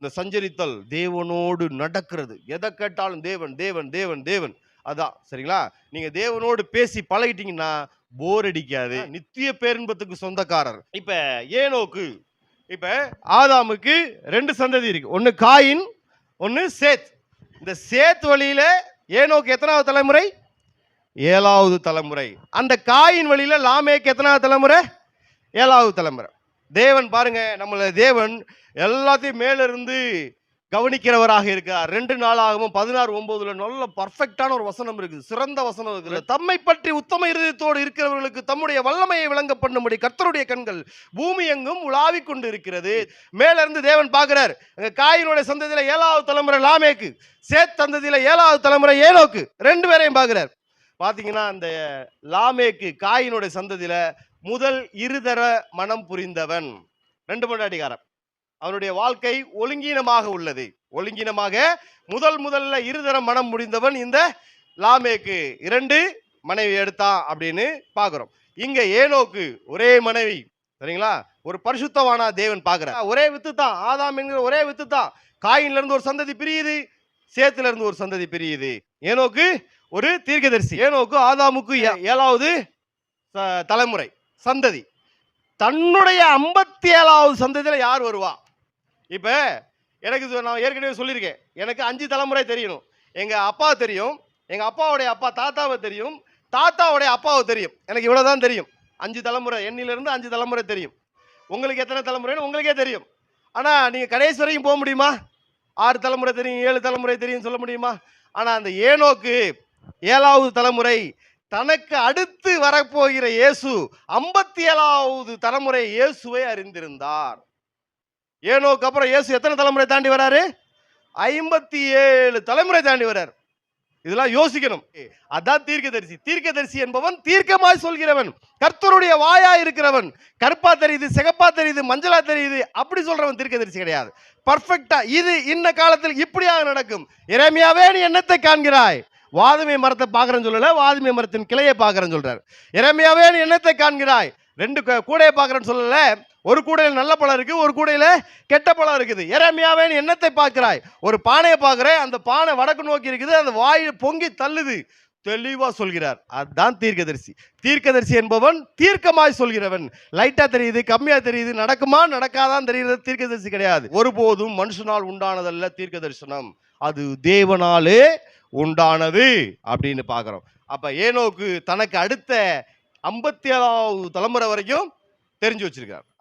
இந்த சஞ்சரித்தல் தேவனோடு நடக்கிறது. எதை கேட்டாலும் தேவன் தேவன் தேவன் தேவன். அதான் சரிங்களா? நீங்க தேவனோடு பேசி பழகிட்டீங்கன்னா போர் அடிக்காது. நித்திய பேரின்பத்துக்கு சொந்தக்காரர். இப்ப ஏனோக்கு இப்ப ஆதாமுக்கு ரெண்டு சந்ததி இருக்கு. ஒன்னு காயின் ஒன்னு சேத். இந்த சேத் வழியில ஏனோக்கு எத்தனாவது தலைமுறை? ஏழாவது தலைமுறை. அந்த காயின் வழியில லாமேக்கு எத்தனாவது தலைமுறை? ஏழாவது தலைமுறை. தேவன் பாருங்க நம்மள தேவன் எல்லாத்தையும் மேலிருந்து கவனிக்கிறவராக இருக்கிறார் ரெண்டு நாளாகவும் பதினாறு ஒன்பதுல நல்ல பர்ஃபெக்டான ஒரு வசனம் இருக்குது. சிறந்த வசனம் இருக்குது. தம்மை பற்றி உத்தம இருதயத்தோடு இருக்கிறவர்களுக்கு தம்முடைய வல்லமையை விளங்க பண்ணும்படி கர்த்தருடைய கண்கள் பூமி எங்கும் உலாவிக் கொண்டு இருக்கிறது மேலிருந்து தேவன் பார்க்கிறார் அங்க காயினுடைய சந்ததியில ஏழாவது தலைமுறை லாமேக்கு சேத் சந்ததியில ஏழாவது தலைமுறை ஏனோக்கு ரெண்டு பேரையும் பார்க்கிறார். பார்த்தீங்கன்னா அந்த லாமேக்கு காயினுடைய சந்ததியில முதல் இருதர மனம் புரிந்தவன். ரெண்டு பொண்டாட்டிக்காரன் அவனுடைய வாழ்க்கை ஒழுங்கீனமாக உள்ளது. ஒழுங்கீனமாக முதல் முதல்ல இருதர மனம் முடிந்தவன் இந்த லாமேக்கு. இரண்டு மனைவி எடுத்தான் அப்படின்னு பார்க்குறோம். இங்க ஏனோக்கு ஒரே மனைவி சரிங்களா? ஒரு பரிசுத்தவானா தேவன் பார்க்குறார். ஒரே வித்து தான். ஆதாம் என்கிற ஒரே வித்து தான். காயின்லேருந்து ஒரு சந்ததி பிரியுது. சேத்துலேருந்து ஒரு சந்ததி பிரியுது. ஏனோக்கு ஒரு தீர்க்கதரிசி. ஏனோக்கு ஆதாமுக்கு ஏ- ஏழாவது ச- தலைமுறை. சந்ததி. தன்னுடைய ஐம்பத்தி ஏழாவது சந்ததியில் யார் வருவா? இப்போ எனக்கு நான் ஏற்கனவே சொல்லியிருக்கேன். எனக்கு அஞ்சு தலைமுறை தெரியணும் எங்கள் அப்பா தெரியும். எங்கள் அப்பாவுடைய அப்பா தாத்தாவை தெரியும். தாத்தாவுடைய அப்பாவை தெரியும். எனக்கு இவ்வளோ தான் தெரியும். அஞ்சு தலைமுறை எண்ணிலிருந்து அஞ்சு தலைமுறை தெரியும். உங்களுக்கு எத்தனை தலைமுறைன்னு உங்களுக்கே தெரியும். ஆனால் நீங்கள் கடைசி வரைக்கும் போக முடியுமா? ஆறு தலைமுறை தெரியும் ஏழு தலைமுறை தெரியும் சொல்ல முடியுமா? ஆனால் அந்த ஏனோக்கு ஏழாவது தலைமுறை தனக்கு அடுத்து வரப்போகிற இயேசு ஐம்பத்தி ஏழாவது தலைமுறை இயேசுவை அறிந்திருந்தார். ஏனோக்கு அப்புறம் இயேசு எத்தனை தலைமுறை தாண்டி வராரு? ஐம்பத்தி ஏழு தலைமுறை தாண்டி வரார். இதெல்லாம் யோசிக்கணும். அதான் தீர்க்கதரிசி. தீர்க்கதரிசி என்பவன் தீர்க்கமாய் சொல்கிறவன். கர்த்தருடைய வாயா இருக்கிறவன். கருப்பா தெரியுது சிகப்பா தெரியுது மஞ்சளா தெரியுது. அப்படி சொல்றவன் தீர்க்கதரிசி கிடையாது. பர்ஃபெக்டா இது இந்த காலத்தில் இப்படியாக நடக்கும். இறைமையாவே நீ என்னத்தை காண்கிறாய்? வாதுமை மரத்தை பார்க்குறேன்னு சொல்லலை வாதுமை மரத்தின் கிளையை பார்க்குறேன்னு சொல்கிறார் இறமையாவே நீ என்னத்தை காண்கிறாய்? ரெண்டு கூடையை பார்க்குறேன்னு சொல்லலை ஒரு கூடையில் நல்ல பழம் இருக்குது ஒரு கூடையில் கெட்ட பழம் இருக்குது. இறமையாவே நீ என்னத்தை பார்க்கிறாய்? ஒரு பானையை பார்க்குறேன் அந்த பானை வடக்கு நோக்கி இருக்குது அந்த வாயில் பொங்கி தள்ளுது. தெளிவா சொல்கிறார். அதுதான் தீர்க்கதரிசி. தீர்க்கதரிசி என்பவன் தீர்க்கமாய் சொல்கிறவன். லைட்டா தெரியுது கம்மியா தெரியுது நடக்குமா நடக்காதான் தெரியுறது தீர்க்கதரிசி கிடையாது. ஒருபோதும் மனுஷனால் உண்டானதல்ல தீர்க்க தரிசனம் அது தேவனாலே உண்டானது அப்படின்னு பார்க்குறோம். அப்ப ஏனோக்கு தனக்கு அடுத்த ஐம்பத்தி ஏழாவது தலைமுறை வரைக்கும் தெரிஞ்சு வச்சிருக்கார்.